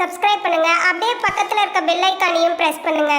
Subscribe பண்ணுங்க. அப்படியே பக்கத்துல இருக்க பெல் ஐக்கானையும் பிரஸ் பண்ணுங்க.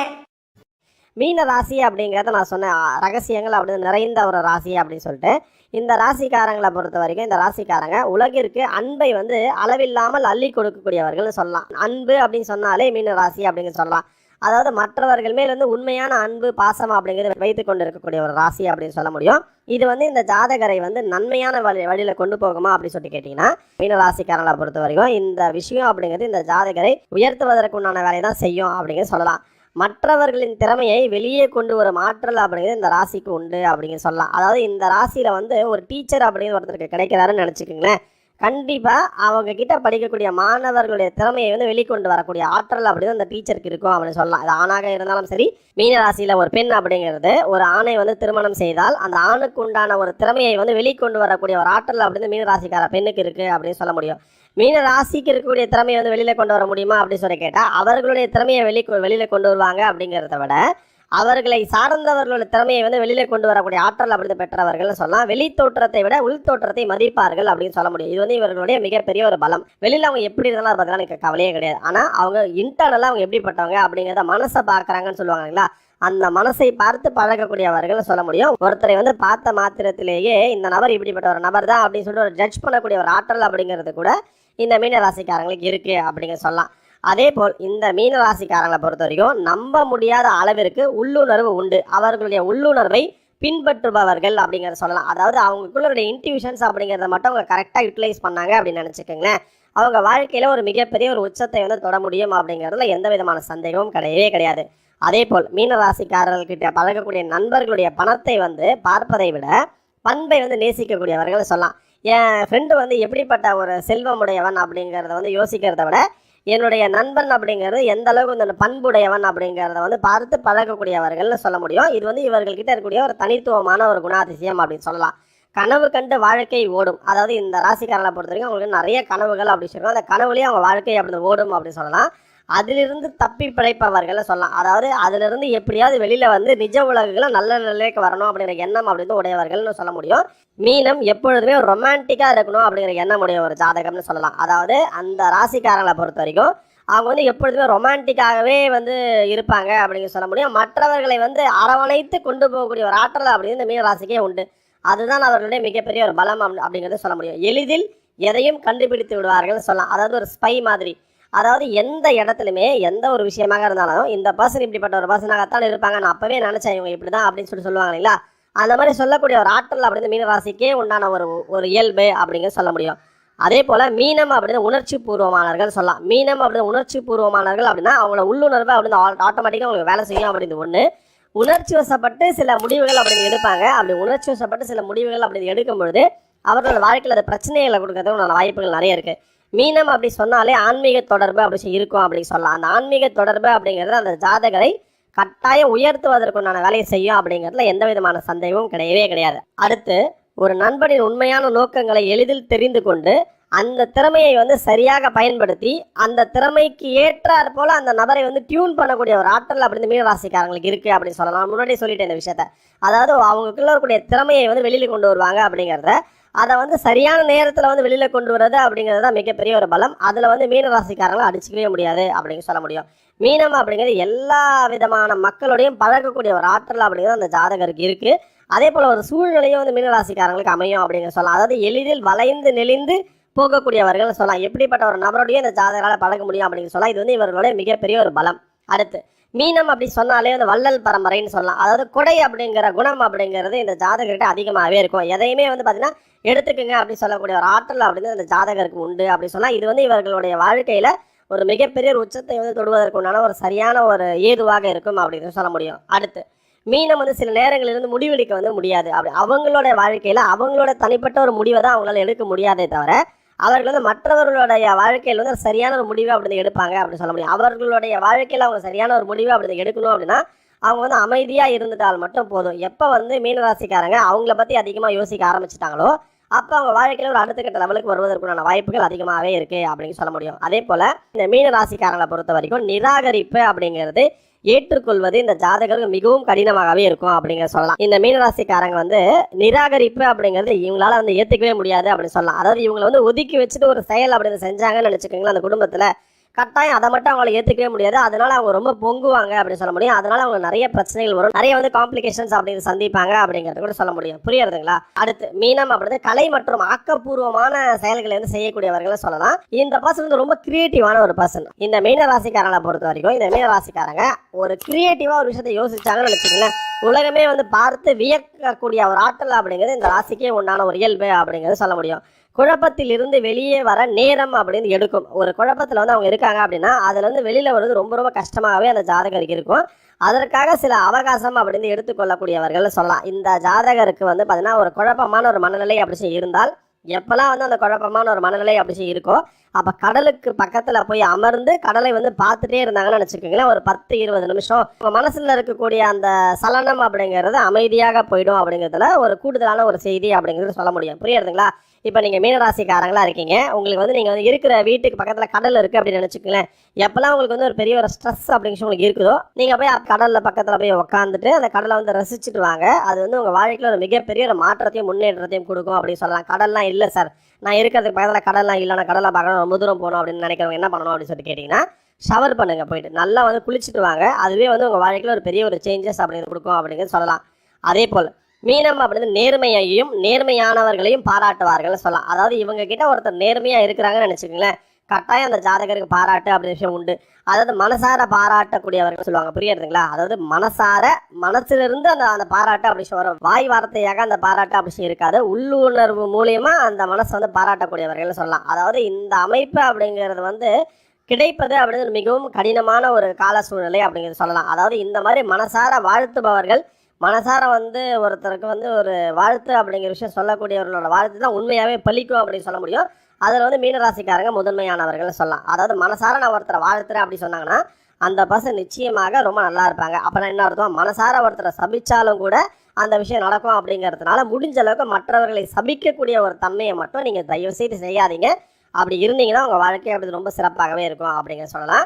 மீன ராசி அப்படிங்கிறத நான் சொன்னேன். ரகசியங்கள் அப்படி நிறைந்த ஒரு ராசி அப்படின்னு சொல்லிட்டு இந்த ராசிக்காரங்களை பொறுத்த வரைக்கும் இந்த ராசிக்காரங்க உலகிற்கு அன்பை வந்து அளவில்லாமல் அள்ளி கொடுக்கக்கூடியவர்கள்னு சொல்லலாம். அன்பு அப்படின்னு சொன்னாலே மீன ராசி அப்படின்னு சொல்லலாம். அதாவது மற்றவர்கள் மேல் வந்து உண்மையான அன்பு பாசம் அப்படிங்கிறத வைத்து கொண்டு இருக்கக்கூடிய ஒரு ராசி அப்படின்னு சொல்ல முடியும். இது வந்து இந்த ஜாதகரை வந்து நன்மையான வழி வழியில் கொண்டு போகுமா அப்படின்னு சொல்லி கேட்டிங்கன்னா மீன ராசிக்காரங்களை பொறுத்த வரைக்கும் இந்த விஷயம் அப்படிங்கிறது இந்த ஜாதகரை உயர்த்துவதற்கு உண்டான வேலையை தான் செய்யும் அப்படிங்கிறது சொல்லலாம். மற்றவர்களின் திறமையை வெளியே கொண்டு வரும் ஆற்றல் அப்படிங்கிறது இந்த ராசிக்கு உண்டு அப்படிங்க சொல்லலாம். அதாவது இந்த ராசியில வந்து ஒரு டீச்சர் அப்படிங்கிற ஒருத்தருக்கு கிடைக்கிறாருன்னு நினச்சிக்கோங்களேன். கண்டிப்பாக அவங்க கிட்ட படிக்கக்கூடிய மாணவர்களுடைய திறமையை வந்து வெளிக்கொண்டு வரக்கூடிய ஆற்றல் அப்படின்னு அந்த டீச்சருக்கு இருக்கும் அப்படின்னு சொல்லலாம். அது ஆணாக இருந்தாலும் சரி மீனராசியில் ஒரு பெண் அப்படிங்கிறது ஒரு ஆணை வந்து திருமணம் செய்தால் அந்த ஆணுக்கு உண்டான ஒரு திறமையை வந்து வெளிக்கொண்டு வரக்கூடிய ஒரு ஆற்றல் அப்படின்னு மீன ராசிக்கார பெண்ணுக்கு இருக்கு அப்படின்னு சொல்ல முடியும். மீன ராசிக்கு இருக்கக்கூடிய திறமையை வந்து வெளியில கொண்டு வர முடியுமா அப்படின்னு சொல்லி கேட்டால் அவர்களுடைய திறமையை வெளி வெளியில கொண்டு வருவாங்க அப்படிங்கிறத விட அவர்களை சார்ந்தவர்களோட திறமையை வந்து வெளியில கொண்டு வரக்கூடிய ஆற்றல் அப்படி பெற்றவர்கள்னு சொல்லலாம் வெளி தோற்றத்தை விட உள் தோற்றத்தை மதிப்பார்கள் அப்படின்னு சொல்ல முடியும். இது வந்து இவர்களுடைய மிகப்பெரிய ஒரு பலம். வெளியில அவங்க எப்படி இருந்தாலும் அதை எனக்கு கவலையே கிடையாது. ஆனா அவங்க இன்டர்னலா அவங்க எப்படிப்பட்டவங்க அப்படிங்கிறத மனசை பார்க்குறாங்கன்னு சொல்லுவாங்க அந்த மனசை பார்த்து பழகக்கூடியவர்கள் சொல்ல முடியும். ஒருத்தரை வந்து பார்த்த மாத்திரத்திலேயே இந்த நபர் இப்படிப்பட்ட ஒரு நபர் தான் அப்படின்னு சொல்லிட்டு ஒரு ஜட்ஜ் பண்ணக்கூடிய ஒரு ஆற்றல் அப்படிங்கிறது கூட இந்த மீன ராசிக்காரங்களுக்கு இருக்கு அப்படிங்க சொல்லலாம். அதே போல் இந்த மீன ராசிக்காரங்களை பொறுத்த வரைக்கும் நம்ப முடியாத அளவிற்கு உள்ளுணர்வு உண்டு. அவர்களுடைய உள்ளுணர்வை பின்பற்றுபவர்கள் அப்படிங்கிறத சொல்லலாம். அதாவது அவங்களுக்குள்ள இன்டிவிஷன்ஸ் அப்படிங்கிறத மட்டும் அவங்க கரெக்டாக யூட்டிலைஸ் பண்ணாங்க அப்படின்னு நினச்சிக்கோங்களேன். அவங்க வாழ்க்கையில் ஒரு மிகப்பெரிய ஒரு உச்சத்தை வந்து தொட முடியும் அப்படிங்கிறதுல எந்த விதமான சந்தேகமும் கிடையவே கிடையாது. அதே போல் மீனராசிக்காரர்கிட்ட பழகக்கூடிய நண்பர்களுடைய பணத்தை வந்து பார்ப்பதை விட பண்பை வந்து நேசிக்கக்கூடியவர்கள் சொல்லலாம். என் ஃப்ரெண்டு வந்து எப்படிப்பட்ட ஒரு செல்வமுடையவன் அப்படிங்கிறத வந்து யோசிக்கிறத விட என்னுடைய நண்பன் அப்படிங்கிறது எந்த அளவுக்கு இந்த பண்புடையவன் அப்படிங்கிறத வந்து பார்த்து பழகக்கூடியவர்கள்னு சொல்ல முடியும். இது வந்து இவர்கள்கிட்ட இருக்கக்கூடிய ஒரு தனித்துவமான ஒரு குணாதிசயம் அப்படின்னு சொல்லலாம். கனவு கண்டு வாழ்க்கை ஓடும். அதாவது இந்த ராசிக்காரனை பொறுத்த வரைக்கும் அவங்களுக்கு நிறைய கனவுகள் அப்படி சொல்லுவாங்க. அந்த கனவுலேயே அவங்க வாழ்க்கை அப்படி ஓடும் அப்படின்னு சொல்லலாம். அதிலிருந்து தப்பி பிழைப்பவர்கள் சொல்லலாம். அதாவது அதிலிருந்து எப்படியாவது வெளியில வந்து நிஜ உலகில் நல்ல நிலைக்கு வரணும் அப்படிங்கிற எண்ணம் அப்படின்னு உடையவர்கள்னு சொல்ல முடியும். மீனம் எப்பொழுதுமே ரொமான்டிக்கா இருக்கணும் அப்படிங்கிற எண்ணம் உடைய ஒரு ஜாதகம்னு சொல்லலாம். அதாவது அந்த ராசிக்காரங்களை பொறுத்த வரைக்கும் அவங்க வந்து எப்பொழுதுமே ரொமான்டிக்காகவே வந்து இருப்பாங்க அப்படின்னு சொல்ல முடியும். மற்றவர்களை வந்து அரவணைத்து கொண்டு போகக்கூடிய ஒரு ஆற்றல் அப்படின்னு இந்த மீன ராசிக்கே உண்டு. அதுதான் அவர்களுடைய மிகப்பெரிய ஒரு பலம் அப்படிங்கிறத சொல்ல முடியும். எளிதில் எதையும் கண்டுபிடித்து விடுவார்கள் சொல்லலாம். அதாவது ஒரு ஸ்பை மாதிரி. அதாவது எந்த இடத்துலையுமே எந்த ஒரு விஷயமாக இருந்தாலும் இந்த பர்சன் இப்படிப்பட்ட ஒரு பர்சனாகத்தான் இருப்பாங்க. நான் அப்பவே நினைச்சேன் இவங்க இப்படி தான் அப்படின்னு சொல்லி சொல்லுவாங்க இல்லைங்களா? அந்த மாதிரி சொல்லக்கூடிய ஒரு ஆற்றல் அப்படின்னு மீனராசிக்கே உண்டான ஒரு ஒரு இயல்பு அப்படிங்கிறது சொல்ல முடியும். அதே போல மீனம் அப்படின்னு உணர்ச்சி பூர்வமானவர்கள் சொல்லலாம். மீனம் அப்படின்னு உணர்ச்சி பூர்வமானவர்கள் அப்படின்னா அவங்கள உள்ளுணர்வு அப்படின்னு ஆட்டோமேட்டிக்காக அவங்களுக்கு வேலை செய்யும் அப்படின்னு ஒன்று உணர்ச்சி வசப்பட்டு சில முடிவுகள் அப்படின்னு எடுப்பாங்க. அப்படி உணர்ச்சி வசப்பட்டு சில முடிவுகள் அப்படின்னு எடுக்கும் பொழுது அவர்களோட வாழ்க்கையில் அது பிரச்சனைகளை கொடுக்கறதுக்கு வாய்ப்புகள் நிறைய இருக்குது மீனம் அப்படி சொன்னாலே ஆன்மீக தொடர்பு அப்படி இருக்கும் அப்படின்னு சொல்லலாம். அந்த ஆன்மீக தொடர்பு அப்படிங்கிறது அந்த ஜாதகரை கட்டாயம் உயர்த்துவதற்குண்டான வேலையை செய்யும் அப்படிங்கிறதுல எந்த விதமான சந்தேகமும் கிடையவே கிடையாது. அடுத்து ஒரு நண்பனின் உண்மையான நோக்கங்களை எளிதில் தெரிந்து கொண்டு அந்த திறமையை வந்து சரியாக பயன்படுத்தி அந்த திறமைக்கு ஏற்றாற் போல அந்த நபரை வந்து டியூன் பண்ணக்கூடிய ஒரு ஆற்றல் அப்படின்னு மீனராசிக்காரங்களுக்கு இருக்கு அப்படின்னு சொல்லலாம். முன்னாடி சொல்லிட்டேன் இந்த விஷயத்த. அதாவது அவங்களுக்குள்ள இருக்கக்கூடிய திறமையை வந்து வெளியில் கொண்டு வருவாங்க அப்படிங்கிறத அதை வந்து சரியான நேரத்தில் வந்து வெளியில் கொண்டு வர்றது அப்படிங்கிறது தான் மிகப்பெரிய ஒரு பலம். அதில் வந்து மீனராசிக்காரங்களை அடிச்சுக்கவே முடியாது அப்படின்னு சொல்ல முடியும். மீனம் அப்படிங்கிறது எல்லா விதமான மக்களோடையும் பழகக்கூடிய ஒரு ஆற்றல் அப்படிங்கிறது அந்த ஜாதகருக்கு இருக்குது அதே போல் ஒரு சூழ்நிலையும் வந்து மீனராசிக்காரங்களுக்கு அமையும் அப்படிங்கிற சொல்லலாம். அதாவது எளிதில் வளைந்து நெளிந்து போகக்கூடியவர்கள் சொல்லலாம். எப்படிப்பட்ட ஒரு நபரோடய இந்த ஜாதகரால் பழக முடியும் அப்படின்னு சொல்லலாம். இது வந்து இவர்களுடைய மிகப்பெரிய ஒரு பலம். அடுத்து மீனம் அப்படி சொன்னாலே வந்து வள்ளல் பரம்பரைன்னு சொல்லலாம். அதாவது கொடை அப்படிங்கிற குணம் அப்படிங்கிறது இந்த ஜாதகர்கிட்ட அதிகமாகவே இருக்கும். எதையுமே வந்து பார்த்தீங்கன்னா எடுத்துக்கங்க அப்படி சொல்லக்கூடிய ஒரு ஆற்றல் அப்படின்னு இந்த ஜாதகருக்கு உண்டு அப்படி சொன்னால் இது வந்து இவர்களுடைய வாழ்க்கையில் ஒரு மிகப்பெரிய ஒரு உச்சத்தை வந்து தொடுவதற்கு உண்டான ஒரு சரியான ஒரு ஏதுவாக இருக்கும் அப்படின்னு சொல்ல முடியும். அடுத்து மீனம் வந்து சில நேரங்களில் இருந்து முடிவெடுக்க வந்து முடியாது. அப்படி அவங்களோட வாழ்க்கையில் அவங்களோட தனிப்பட்ட ஒரு முடிவை தான் அவங்களால எடுக்க முடியாதே தவிர அவர்கள் வந்து மற்றவர்களுடைய வாழ்க்கையில் வந்து சரியான ஒரு முடிவை அப்படி எடுப்பாங்க அப்படின்னு சொல்ல முடியும். அவர்களுடைய வாழ்க்கையில் அவங்க சரியான ஒரு முடிவை அப்படி எடுக்கணும் அப்படின்னா அவங்க வந்து அமைதியாக இருந்துட்டால் மட்டும் போதும். எப்போ வந்து மீனராசிக்காரங்க அவங்கள பற்றி அதிகமாக யோசிக்க ஆரம்பிச்சிட்டாங்களோ அப்போ அவங்க வாழ்க்கையில் ஒரு அடுத்த கட்ட லெவலுக்கு வருவதற்குண்டான வாய்ப்புகள் அதிகமாகவே இருக்கு அப்படின்னு சொல்ல முடியும். அதே போல் இந்த மீன ராசிக்காரங்களை பொறுத்த வரைக்கும் நிராகரிப்பு அப்படிங்கிறது ஏற்றுக்கொள்வது இந்த ஜாதகர்கள் மிகவும் கடினமாகவே இருக்கும் அப்படிங்கிற சொல்லலாம். இந்த மீனராசிக்காரங்க வந்து நிராகரிப்பு அப்படிங்கிறது இவங்களால வந்து ஏற்றுக்கவே முடியாது அப்படின்னு சொல்லலாம். அதாவது இவங்களை வந்து ஒதுக்கி வச்சுட்டு ஒரு செயல் அப்படின்னு செஞ்சாங்கன்னு நினச்சிக்கோங்களேன் அந்த குடும்பத்தில். கட்டாயம் அதை மட்டும் அவங்கள ஏத்துக்கவே முடியாது. அதனால அவங்க ரொம்ப பொங்குவாங்க அப்படின்னு சொல்ல முடியும். அதனால அவங்க நிறைய பிரச்சனைகள் வரும். நிறைய வந்து காம்ப்ளிகேஷன்ஸ் அப்படின்னு சந்திப்பாங்க அப்படிங்கிறது கூட சொல்ல முடியும். புரியுறதுங்களா? அடுத்து மீனம் அப்படின்றது கலை மற்றும் ஆக்கப்பூர்வமான செயல்களை வந்து செய்யக்கூடியவர்களை சொல்லலாம். இந்த பர்சன் வந்து ரொம்ப கிரியேட்டிவான ஒரு பர்சன் இந்த மீன ராசிக்காரங்களை பொறுத்த வரைக்கும் இந்த மீன ராசிக்காரங்க ஒரு கிரியேட்டிவாக ஒரு விஷயத்தை யோசிச்சாங்கன்னு வச்சுக்கோங்களேன். உலகமே வந்து பார்த்து வியக்கக்கூடிய ஒரு ஆற்றல் அப்படிங்கிறது இந்த ராசிக்கே உண்டான ஒரு இயல்பு அப்படிங்கிறது சொல்ல முடியும். குழப்பத்தில் இருந்து வெளியே வர நேரம் அப்படின்னு எடுக்கும். ஒரு குழப்பத்தில் வந்து அவங்க இருக்காங்க அப்படின்னா அதுலேருந்து வெளியில் வர்றது ரொம்ப ரொம்ப கஷ்டமாகவே அந்த ஜாதகருக்கு இருக்கும். அதற்காக சில அவகாசம் அப்படின்னு எடுத்துக்கொள்ளக்கூடியவர்கள் சொல்லலாம். இந்த ஜாதகருக்கு வந்து பார்த்தீங்கன்னா ஒரு குழப்பமான ஒரு மனநிலை அப்படி இருந்தால் எப்போல்லாம் வந்து அந்த குழப்பமான ஒரு மனநிலை அப்படி இருக்கோ அப்போ கடலுக்கு பக்கத்தில் போய் அமர்ந்து கடலை வந்து பார்த்துட்டே இருந்தாங்கன்னு நினச்சிக்கோங்களேன் ஒரு பத்து இருபது நிமிஷம். உங்கள் மனசில் இருக்கக்கூடிய அந்த சலனம் அப்படிங்கிறது அமைதியாக போயிடும் அப்படிங்கிறதுல ஒரு கூடுதலான ஒரு செய்தி அப்படிங்கிறது சொல்ல முடியும். புரியுறதுங்களா இப்போ நீங்கள் மீனராசிக்காரங்களாக இருக்கீங்க. உங்களுக்கு வந்து நீங்கள் வந்து இருக்கிற வீட்டுக்கு பக்கத்தில் கடல் இருக்குது அப்படின்னு நினச்சிக்கங்களேன். எப்போல்லாம் உங்களுக்கு வந்து ஒரு பெரிய ஒரு ஸ்ட்ரெஸ் அப்படிங்கிற உங்களுக்கு இருக்குதோ நீங்கள் போய் கடலில் பக்கத்தில் போய் உட்காந்துட்டு அந்த கடலை வந்து ரசிச்சுட்டு வாங்க. அது வந்து உங்கள் வாழ்க்கையில் ஒரு மிகப்பெரிய ஒரு மாற்றத்தையும் முன்னேற்றத்தையும் கொடுக்கும் அப்படின்னு சொல்லலாம். கடல்லாம் இல்லை சார் நான் இருக்கிறதுக்கு பக்கத்தில் கடல்லாம் இல்லை. நான் கடலை பார்க்கணும். ரொம்ப தூரம் போகணும் அப்படின்னு நினைக்கிறவங்க என்ன பண்ணணும் அப்படின்னு சொல்லிட்டு கேட்டிங்கன்னா ஷவர் பண்ணுங்க போயிட்டு. நல்லா வந்து குளிச்சுட்டு வாங்க. அதுவே வந்து உங்கள் வாழ்க்கையில் ஒரு பெரிய ஒரு சேஞ்சஸ் அப்படிங்கிறது கொடுக்கும் அப்படிங்கிறது சொல்லலாம். அதே போல் மீனம் அப்படின்றது நேர்மையையும் நேர்மையானவர்களையும் பாராட்டுவார்கள் சொல்லலாம். அதாவது இவங்க கிட்ட ஒருத்தர் நேர்மையா இருக்கிறாங்கன்னு நினைச்சுக்கோங்களேன். கட்டாயம் அந்த ஜாதகருக்கு பாராட்டு அப்படின்ற விஷயம் உண்டு. அதாவது மனசார பாராட்டக்கூடியவர்கள் சொல்லுவாங்க. புரியுறதுங்களா அதாவது மனசார மனசிலிருந்து அந்த அந்த பாராட்டு அப்படி வரும். வாய் வார்த்தையாக அந்த பாராட்டு அப்படி இருக்காது. உள்ளுணர்வு மூலியமா அந்த மனசை வந்து பாராட்டக்கூடியவர்கள் சொல்லலாம். அதாவது இந்த அமைப்பு அப்படிங்கிறது வந்து கிடைப்பது அப்படிங்கிறது மிகவும் கடினமான ஒரு கால சூழ்நிலை அப்படிங்கிறது சொல்லலாம். அதாவது இந்த மாதிரி மனசார வாழ்த்துபவர்கள் மனசார வந்து ஒருத்தருக்கு வந்து ஒரு வாழ்த்து அப்படிங்கிற விஷயம் சொல்லக்கூடியவர்களோட வாழ்த்து தான் உண்மையாகவே பலிக்கும் அப்படின்னு சொல்ல முடியும். அதில் வந்து மீனராசிக்காரங்க முதன்மையானவர்கள் சொல்லலாம். அதாவது மனசார நான் ஒருத்தரை வாழ்த்துறேன் அப்படி சொன்னாங்கன்னா அந்த பர்சன் நிச்சயமாக ரொம்ப நல்லா இருப்பாங்க. அப்போ நான் என்ன அர்த்தம்? மனசார ஒருத்தரை சபிச்சாலும் கூட அந்த விஷயம் நடக்கும் அப்படிங்கிறதுனால முடிஞ்ச அளவுக்கு மற்றவர்களை சபிக்கக்கூடிய ஒரு தன்மையை மட்டும் நீங்கள் தயவு செய்து செய்யாதீங்க. அப்படி இருந்தீங்கன்னா உங்கள் வாழ்க்கை அப்படி ரொம்ப சிறப்பாகவே இருக்கும் அப்படிங்கிற சொல்லலாம்.